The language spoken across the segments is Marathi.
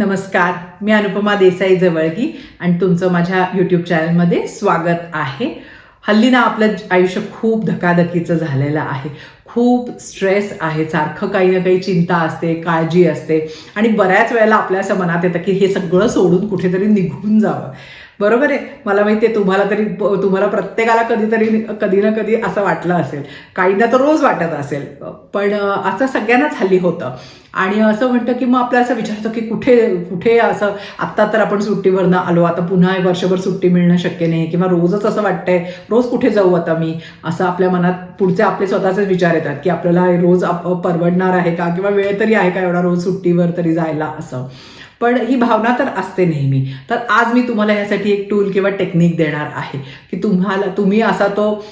नमस्कार मी अनुपमा देसाई जवळगी आणि तुमचं माझ्या यूट्यूब चॅनलमध्ये स्वागत आहे. हल्ली ना आपलं आयुष्य खूप धकाधकीचं झालेलं आहे. खूप स्ट्रेस आहे. सारखं काही ना काही चिंता असते काळजी असते. आणि बऱ्याच वेळेला आपल्या असं मनात येतं की हे सगळं सोडून कुठेतरी निघून जावं. बरोबर आहे? मला माहिती आहे तुम्हाला तरी तुम्हाला प्रत्येकाला कधीतरी कधी ना कधी असं वाटलं असेल. काहींना तर रोज वाटत असेल. पण असं सगळ्यांनाच हल्ली होतं. आणि असं म्हणतं की मग आपल्या असं विचारतं की कुठे कुठे असं आत्ता तर आपण सुट्टीवरनं आलो. आता पुन्हा वर्षभर सुट्टी मिळणं शक्य नाही. किंवा रोजच असं वाटतंय रोज कुठे जाऊ आता मी? असं आपल्या मनात पुढचे आपले स्वतःचे विचार येतात की आपल्याला रोज आप- परवडणार आहे का? किंवा वेळ तरी आहे का एवढा रोज सुट्टीवर तरी जायला असं? पण ही भावना तर असते नेहमी. तर आज मी तुम्हाला यासाठी एक टूल किंवा टेक्निक देणार आहे की तुम्हाला तुम्ही असा तो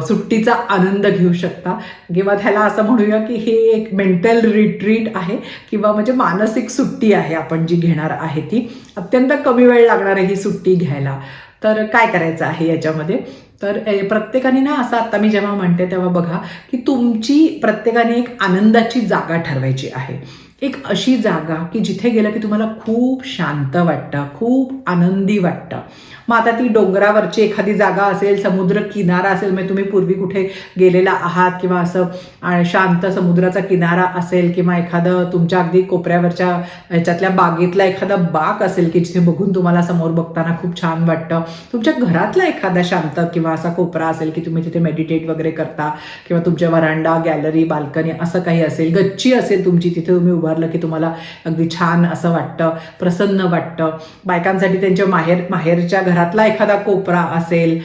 सुट्टीचा आनंद घेऊ शकता. किंवा त्याला असं म्हणूया की हे एक मेंटल रिट्रीट आहे किंवा म्हणजे मानसिक सुट्टी आहे आपण जी घेणार आहे ती. अत्यंत कमी वेळ लागणार आहे ही सुट्टी घ्यायला. तर काय करायचं आहे याच्यामध्ये? तर प्रत्येकाने ना असं आता मी जेव्हा म्हणते तेव्हा बघा की तुमची प्रत्येकाने एक आनंदाची जागा ठरवायची आहे. एक अशी जागा की जिथे गेलं की तुम्हाला खूप शांत वाटतं खूप आनंदी वाटतं. मग आता ती डोंगरावरची एखादी जागा असेल समुद्र किनारा असेल म्हणजे तुम्ही पूर्वी कुठे गेलेला आहात किंवा असं आणि शांत समुद्राचा किनारा असेल किंवा एखादं तुमच्या अगदी कोपऱ्यावरच्या ह्याच्यातल्या बागेतला एखादा बाग असेल की जिथे बघून तुम्हाला समोर बघताना खूप छान वाटतं. तुमच्या घरातला एखादा शांत किंवा असा कोपरा असेल की तुम्ही तिथे मेडिटेट वगैरे करता किंवा तुमच्या वरांडा गॅलरी बाल्कनी असं काही असेल गच्ची असेल तुमची तिथे तुम्ही उभारलं की तुम्हाला अगदी छान असं वाटतं प्रसन्न वाटतं. बायकांसाठी त्यांच्या माहेर माहेरच्या घरातला एखादा कोपरा असेल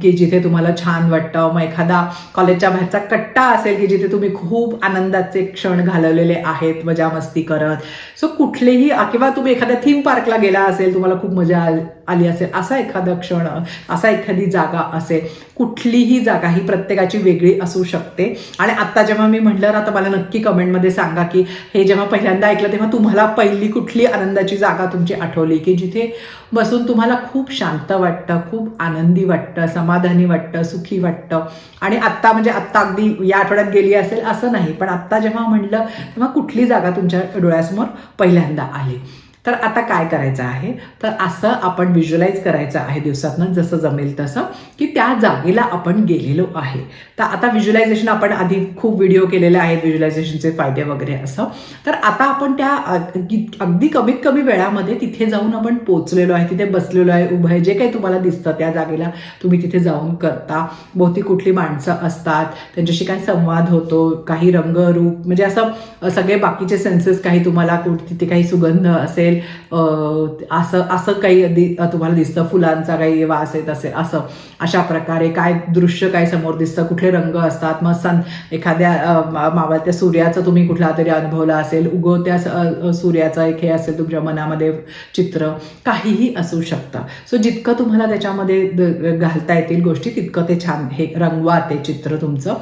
की जिथे तुम्हाला छान वाटतं मग एखादा कॉलेजच्या बाहेरचा कट्टा असेल की जिथे तुम्ही खूप आनंदाचे क्षण घालवलेले आहेत मजा मस्ती करत. सो कुठलेही किंवा तुम्ही एखाद्या थीम पार्कला गेला असेल तुम्हाला खूप मजा आली असेल. असा एखादा क्षण असा एखादी जागा असेल कुठलीही जागा ही प्रत्येकाची वेगळी असू शकते. आणि आता जेव्हा मी म्हटलं ना तर मला नक्की कमेंटमध्ये सांगा की हे जेव्हा पहिल्यांदा ऐकलं तेव्हा तुम्हाला पहिली कुठली आनंदाची जागा तुमची आठवली? की जिथे बसून तुम्हाला खूप शांत वाटतं खूप आनंदी वाटतं समाधानी वाटतं सुखी वाटतं. आणि आत्ता म्हणजे आत्ता अगदी या आठवड्यात गेली असेल असं नाही पण आत्ता जेव्हा म्हटलं तेव्हा कुठली जागा तुमच्या डोळ्यासमोर पहिल्यांदा आली? तर आता काय करायचं आहे? तर असं आपण व्हिज्युअलाइज करायचं आहे दिवसातनं जसं जमेल तसं की त्या जागेला आपण गेलेलो आहे. तर आता व्हिज्युअलायझेशन आपण आधी खूप व्हिडिओ केलेले आहेत व्हिज्युलायझेशनचे फायदे वगैरे असं. तर आता आपण त्या अगदी अगदी कमीत कमी वेळामध्ये तिथे जाऊन आपण पोचलेलो आहे तिथे बसलेलो आहे उभं आहे. जे काही तुम्हाला दिसतं त्या जागेला तुम्ही तिथे जाऊन करता. बहुती कुठली माणसं असतात त्यांच्याशी काय संवाद होतो काही रंगरूप म्हणजे असं सगळे बाकीचे सेन्सेस काही तुम्हाला कुठ तिथे काही सुगंध असेल असं असं काही दि- तुम्हाला दिसतं फुलांचा काही वास येत असेल असं. अशा प्रकारे काय दृश्य काय समोर दिसतं कुठले रंग असतात मग सन एखाद्या मावळत्या सूर्याचं तुम्ही कुठला तरी अनुभवला असेल उगवत्या सूर्याचा सूर्याचं एक हे असेल तुमच्या मनामध्ये चित्र काहीही असू शकतं. सो जितकं तुम्हाला त्याच्यामध्ये घालता येतील गोष्टी तितकं ते छान हे रंगवा ते चित्र तुमचं.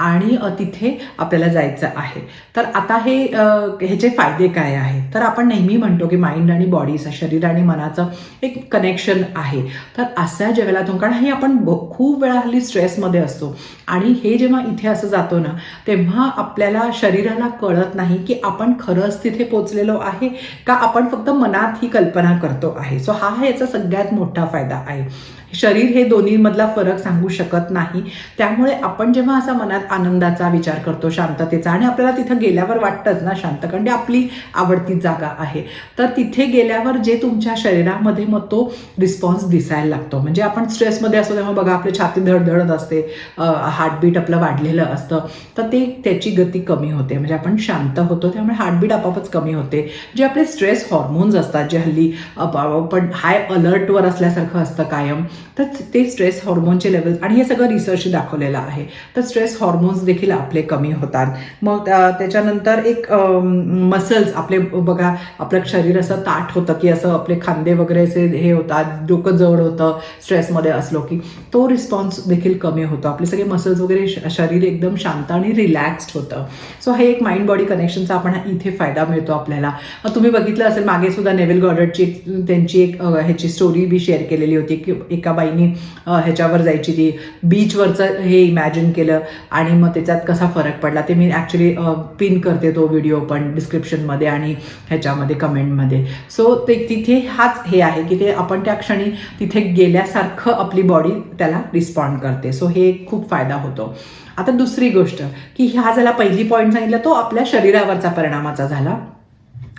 आणि तिथे आपल्याला जायचं आहे. तर आता हे ह्याचे फायदे काय आहेत? तर आपण नेहमी म्हणतो की माइंड आणि बॉडीचं शरीर आणि मनाचं एक कनेक्शन आहे. तर अशा जगाला कारण हे आपण खूप वेळा हल्ली स्ट्रेसमध्ये असतो. आणि हे जेव्हा इथे असं जातो ना तेव्हा आपल्याला शरीराला कळत नाही की आपण खरंच तिथे पोचलेलो आहे का आपण फक्त मनात ही कल्पना करतो आहे. सो हा याचा सगळ्यात मोठा फायदा आहे. शरीर हे दोन्हीमधला फरक सांगू शकत नाही. त्यामुळे आपण जेव्हा असा मनात आनंदाचा विचार करतो शांततेचा आणि आपल्याला तिथं गेल्यावर वाटतंच ना शांत कारण ती आपली आवडती जागा आहे तर तिथे गेल्यावर जे तुमच्या शरीरामध्ये मग तो रिस्पॉन्स दिसायला लागतो. म्हणजे आपण स्ट्रेसमध्ये असतो तेव्हा बघा आपली छाती धडधडत असते हार्टबीट आपलं वाढलेलं असतं तर ते त्याची गती कमी होते. म्हणजे आपण शांत होतो त्यामुळे हार्टबीट आपापच कमी होते. जे आपले स्ट्रेस हॉर्मोन्स असतात जे हल्ली पण आपण हाय अलर्टवर असल्यासारखं असतं कायम तर ते स्ट्रेस हॉर्मोनचे लेवल आणि हे सगळं रिसर्च दाखवलेलं आहे. तर स्ट्रेस हॉर्मोन्स देखील आपले कमी होतात. मग त्याच्यानंतर एक मसल्स आपले बघा आपलं शरीर असं ताठ होतं की असं आपले खांदे वगैरे असे हे होतात डोकं जड होतं स्ट्रेसमध्ये असलो की तो रिस्पॉन्स देखील कमी होतो. आपले सगळे मसल्स वगैरे शरीर एकदम शांत आणि रिलॅक्स्ड होतं. सो हे एक माइंड बॉडी कनेक्शनचा आपण इथे फायदा मिळतो आपल्याला. तुम्ही बघितलं असेल मागे सुद्धा नेवल गॉर्डरची त्यांची एक ह्याची स्टोरी बी शेअर केलेली होती की एका एका बाईनी ह्याच्यावर जायची ती बीचवरचं हे इमॅजिन केलं आणि मग त्याच्यात कसा फरक पडला ते मी ॲक्च्युली पिन करते तो व्हिडिओ पण डिस्क्रिप्शनमध्ये आणि ह्याच्यामध्ये कमेंटमध्ये सो ते तिथे हाच हे आहे की ते आपण त्या क्षणी तिथे गेल्यासारखं आपली बॉडी त्याला रिस्पॉन्ड करते. सो हे खूप फायदा होतो. आता दुसरी गोष्ट की ह्या ज्याला पहिली पॉईंट सांगितला तो आपल्या शरीरावरचा परिणामाचा झाला.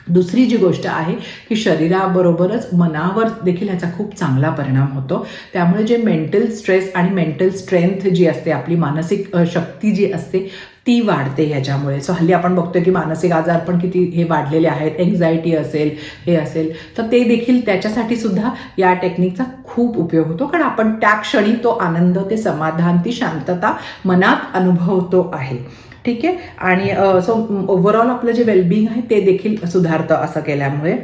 दुसरी जी गोष्ट आहे की शरीराबरोबरच मनावर देखील ह्याचा खूप चांगला परिणाम होतो. त्यामुळे जे मेंटल स्ट्रेस आणि मेंटल स्ट्रेंथ जी असते आपली मानसिक शक्ती जी असते ती वाढते ह्याच्यामुळे. सो हल्ली आपण बघतोय की मानसिक आजार पण किती हे वाढलेले आहेत एन्झायटी असेल हे असेल तर ते देखील त्याच्यासाठी सुद्धा या टेक्निकचा खूप उपयोग होतो. कारण आपण त्या क्षणी तो आनंद ते समाधान ती शांतता मनात अनुभवतो आहे. ठीक आहे? आणि सो ओव्हरऑल आपलं जे वेलबिंग आहे ते देखील सुधारतं असं केल्यामुळे.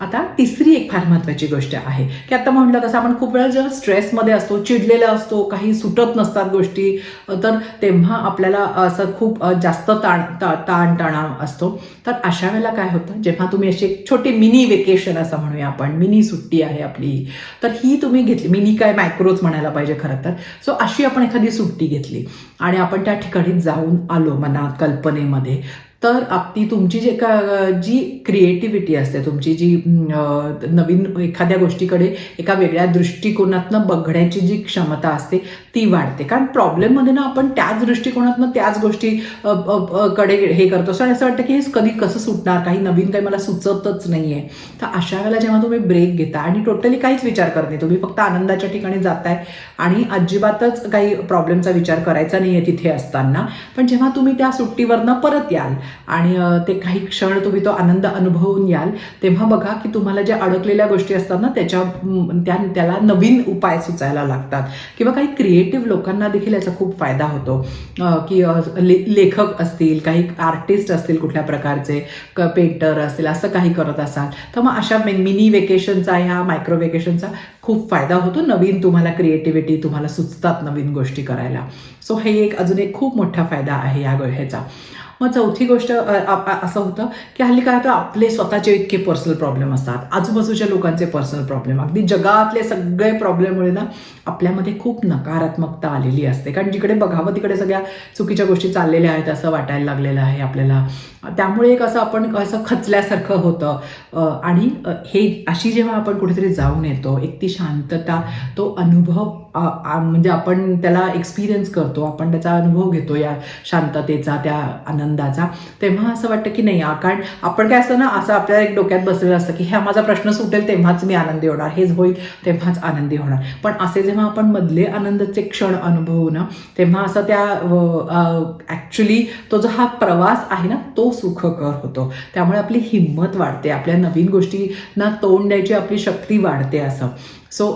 आता तिसरी एक फार महत्वाची गोष्ट आहे. की आता म्हटलं तसं आपण खूप वेळा जेव्हा स्ट्रेसमध्ये असतो चिडलेला असतो काही सुटत नसतात गोष्टी तर तेव्हा आपल्याला असं खूप जास्त ताण ताणतणाव असतो. तर अशा वेळेला काय होतं जेव्हा तुम्ही अशी एक छोटी मिनी वेकेशन असं म्हणूया आपण मिनी सुट्टी आहे आपली तर ही तुम्ही घेतली मिनी काय मायक्रोच म्हणायला पाहिजे खरं तर सो अशी आपण एखादी सुट्टी घेतली आणि आपण त्या ठिकाणी जाऊन आलो मनात कल्पनेमध्ये तर ती तुमची जे का जी क्रिएटिव्हिटी असते तुमची जी नवीन एखाद्या गोष्टीकडे एका वेगळ्या दृष्टिकोनातनं बघण्याची जी क्षमता असते ती वाढते. कारण प्रॉब्लेममध्ये ना आपण त्याच दृष्टिकोनातनं त्याच गोष्टी कडे हे करतो. असं आणि असं वाटतं की हे कधी कसं सुटणार? काही नवीन काही मला सुचतच नाहीये. तर अशा वेळेला जेव्हा तुम्ही ब्रेक घेता आणि टोटली काहीच विचार करत नाही तुम्ही फक्त आनंदाच्या ठिकाणी जाताय आणि अजिबातच काही प्रॉब्लेमचा विचार करायचा नाहीये तिथे असताना. पण जेव्हा तुम्ही त्या सुट्टीवरनं परत याल आणि ते काही क्षण तुम्ही तो आनंद अनुभवून याल. तेव्हा बघा की तुम्हाला ज्या अडकलेल्या गोष्टी असतात ना त्याच्या त्या त्याला नवीन उपाय सुचायला लागतात. किंवा काही क्रिएटिव्ह लोकांना देखील याचा खूप फायदा होतो. की ले लेखक असतील काही आर्टिस्ट असतील कुठल्या प्रकारचे क पेंटर असतील असं काही करत असाल तर मग अशा मिनी वेकेशनचा ह्या मायक्रो वेकेशनचा खूप फायदा होतो. नवीन तुम्हाला क्रिएटिव्हिटी तुम्हाला सुचतात नवीन गोष्टी करायला. सो हे एक अजून एक खूप मोठा फायदा आहे या ह्याचा. मग चौथी गोष्ट असं होतं की हल्ली काय होतं आपले स्वतःचे इतके पर्सनल प्रॉब्लेम असतात. आजूबाजूच्या लोकांचे पर्सनल प्रॉब्लेम अगदी जगातले सगळे प्रॉब्लेममुळे ना आपल्यामध्ये खूप नकारात्मकता आलेली असते. कारण जिकडे बघावं तिकडे सगळ्या चुकीच्या गोष्टी चाललेल्या आहेत असं वाटायला लागलेलं आहे आपल्याला. त्यामुळे एक असं आपण असं खचल्यासारखं होतं. आणि हे अशी जेव्हा आपण कुठेतरी जाऊन येतो एक ती शांतता तो अनुभव म्हणजे आपण त्याला एक्सपिरियन्स करतो आपण त्याचा अनुभव घेतो या शांततेचा त्या आनंदाचा. तेव्हा असं वाटतं की नाही कारण आपण काय असतं ना असं आपल्या एक डोक्यात बसलेलं असतं की हा माझा प्रश्न सुटेल तेव्हाच मी आनंदी होणार. हेच होईल तेव्हाच आनंदी होणार. पण असे जेव्हा आपण मधले आनंदाचे क्षण अनुभवू ना तेव्हा असं त्या ॲक्च्युली तो जो हा प्रवास आहे ना तो सुखकर होतो. त्यामुळे आपली हिंमत वाढते आपल्या नवीन गोष्टींना तोंड द्यायची आपली शक्ती वाढते असं. सो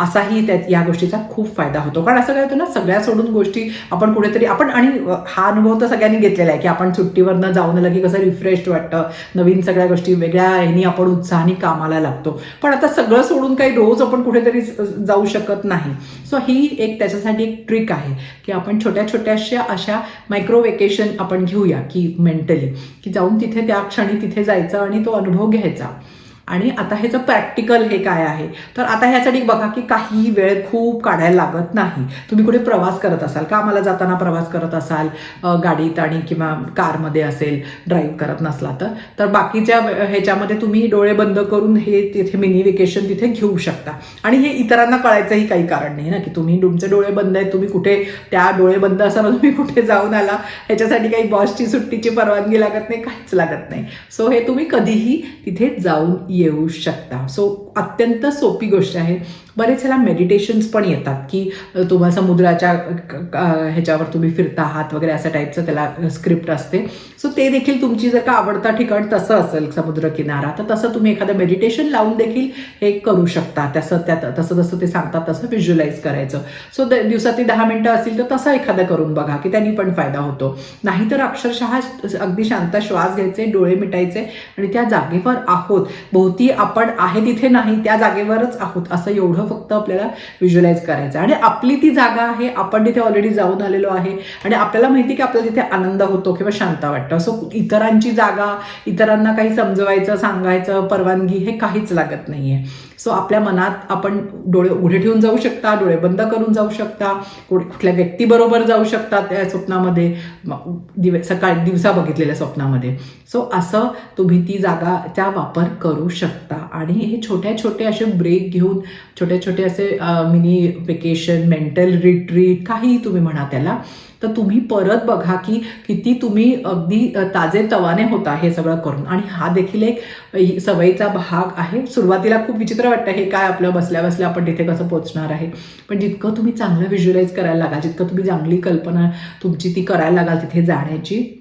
असाही त्या या गोष्टीचा खूप फायदा होतो. कारण असं काय होतं ना सगळ्या सोडून गोष्टी आपण कुठेतरी आपण आणि हा अनुभव तर सगळ्यांनी घेतलेला आहे की आपण सुट्टीवरनं जाऊन लगे कसं रिफ्रेश वाटतं. नवीन सगळ्या गोष्टी वेगळ्या ह्यानी आपण उत्साहाने कामाला लागतो. पण आता सगळं सोडून काही रोज आपण कुठेतरी जाऊ शकत नाही. सो ही एक त्याच्यासाठी एक ट्रिक आहे की आपण छोट्या छोट्याशा अशा मायक्रो वेकेशन आपण घेऊया की मेंटली की जाऊन तिथे त्या क्षणी तिथे जायचं आणि तो अनुभव घ्यायचा. आणि आता ह्याचं प्रॅक्टिकल हे काय आहे? तर आता ह्यासाठी बघा की काही वेळ खूप काढायला लागत नाही. तुम्ही कुठे प्रवास करत असाल का मला जाताना प्रवास करत असाल गाडीत आणि किंवा कारमध्ये असेल ड्राईव्ह करत नसला तर? तर बाकीच्या ह्याच्यामध्ये तुम्ही डोळे बंद करून हे तिथे मिनी वेकेशन तिथे घेऊ शकता. आणि हे इतरांना कळायचंही काही कारण नाही ना की तुम्ही तुमचे डोळे बंद आहेत तुम्ही कुठे त्या डोळे बंद असताना तुम्ही कुठे जाऊन आला ह्याच्यासाठी काही बॉसची सुट्टीची परवानगी लागत नाही काहीच लागत नाही. सो हे तुम्ही कधीही तिथे जाऊन येऊ शकता. सो अत्यंत सोपी गोष्ट आहे. बरेच ह्याला मेडिटेशन्स पण येतात की तुम्हा तुम्हाला समुद्राच्या क- ह्याच्यावर तुम्ही फिरता आहात वगैरे असं टाईपचं त्याला स्क्रिप्ट असते. सो ते देखील तुमची जर का आवडता ठिकाण तसं असेल समुद्र किनारा तर तसं तुम्ही एखादं मेडिटेशन लावून देखील हे करू शकता. तसं त्यात तसं जसं ते सांगतात तसं व्हिज्युलाइज करायचं. सो दिवसातली दहा मिनटं असतील तर तसं एखादं करून बघा की त्यांनी पण फायदा होतो. नाहीतर अक्षरशः अगदी शांत श्वास घ्यायचे डोळे मिटायचे आणि त्या जागेवर आहोत. भोवती आपण आहे तिथे नाही. नाही त्या जागेवरच आहोत. असं एवढं फक्त आपल्याला व्हिज्युअलाइज करायचं आणि आपली ती जागा आहे आपण तिथे ऑलरेडी जाऊन आलेलो आहे. आणि आपल्याला माहिती की आपल्याला तिथे आनंद होतो किंवा शांत वाटतं. सो इतरांची जागा इतरांना काही समजवायचं सांगायचं परवानगी हे काहीच लागत नाहीये. सो आपल्या मनात आपण डोळे उघडे ठेवून जाऊ शकता डोळे बंद करून जाऊ शकता कुठ- कुठल्या व्यक्तीबरोबर जाऊ शकता त्या स्वप्नामध्ये दिव सकाळी दिवसा बघितलेल्या स्वप्नामध्ये. सो असं तुम्ही ती जागा त्या वापर करू शकता. आणि हे छोट्या छोटे असे ब्रेक घेऊन छोटे छोटे असे मिनी वेकेशन मेंटल रिट्रीट काहीही तुम्ही म्हणा त्याला तर तुम्ही परत बघा की किती तुम्ही अगदी ताजे तवाने होता हे सगळं करून. आणि हा देखील एक सवयीचा भाग आहे. सुरुवातीला खूप विचित्र वाटतं हे काय आपलं बसल्या बसल्या आपण तिथे कसं पोहोचणार आहे. पण जितकं तुम्ही चांगलं व्हिज्युअलाइज करायला लागाल जितकं तुम्ही चांगली कल्पना तुमची ती करायला लागाल तिथे जाण्याची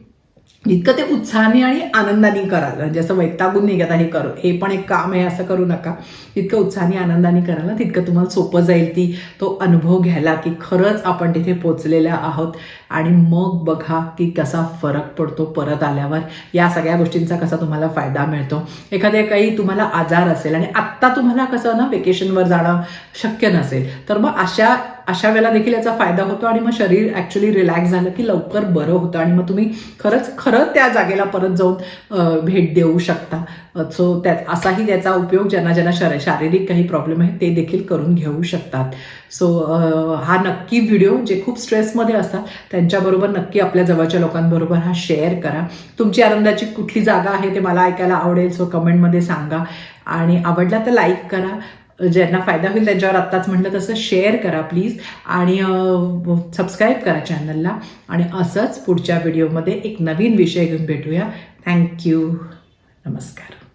जितकं ते उत्साहाने आणि आनंदाने कराल म्हणजे असं वैतागून निघत हे करू. हे पण एक काम आहे असं करू नका. जितकं उत्साहाने आनंदाने कराल ना तितकं तुम्हाला सोपं जाईल ती तो अनुभव घ्यायला की खरंच आपण तिथे पोचलेल्या आहोत. आणि मग बघा की कसा फरक पडतो परत आल्यावर. या सगळ्या गोष्टींचा कसा तुम्हाला फायदा मिळतो. एखाद्या काही तुम्हाला आजार असेल आणि आत्ता तुम्हाला कसं ना वेकेशनवर जाणं शक्य नसेल तर मग अशा अशा वेळेला देखील याचा फायदा होतो आणि मग शरीर ॲक्च्युली रिलॅक्स झालं की लवकर बरं होतं आणि मग तुम्ही खरंच खरं त्या जागेला परत जाऊन भेट देऊ शकता. सो त्या असाही त्याचा उपयोग ज्यांना ज्यांना शर शारीरिक काही प्रॉब्लेम आहे ते देखील करून घेऊ शकतात. सो हा नक्की व्हिडिओ जे खूप स्ट्रेसमध्ये असतात त्यांच्याबरोबर नक्की आपल्या जवळच्या लोकांबरोबर हा शेअर करा. तुमची आनंदाची कुठली जागा आहे ते मला ऐकायला आवडेल सो कमेंटमध्ये सांगा. आणि आवडला तर लाईक करा. ज्यांना फायदा होईल त्यांच्यावर आत्ताच म्हटलं तसं शेअर करा प्लीज आणि सबस्क्राईब करा चॅनलला आणि असंच पुढच्या व्हिडिओमध्ये एक नवीन विषय घेऊन भेटूया. थँक्यू नमस्कार.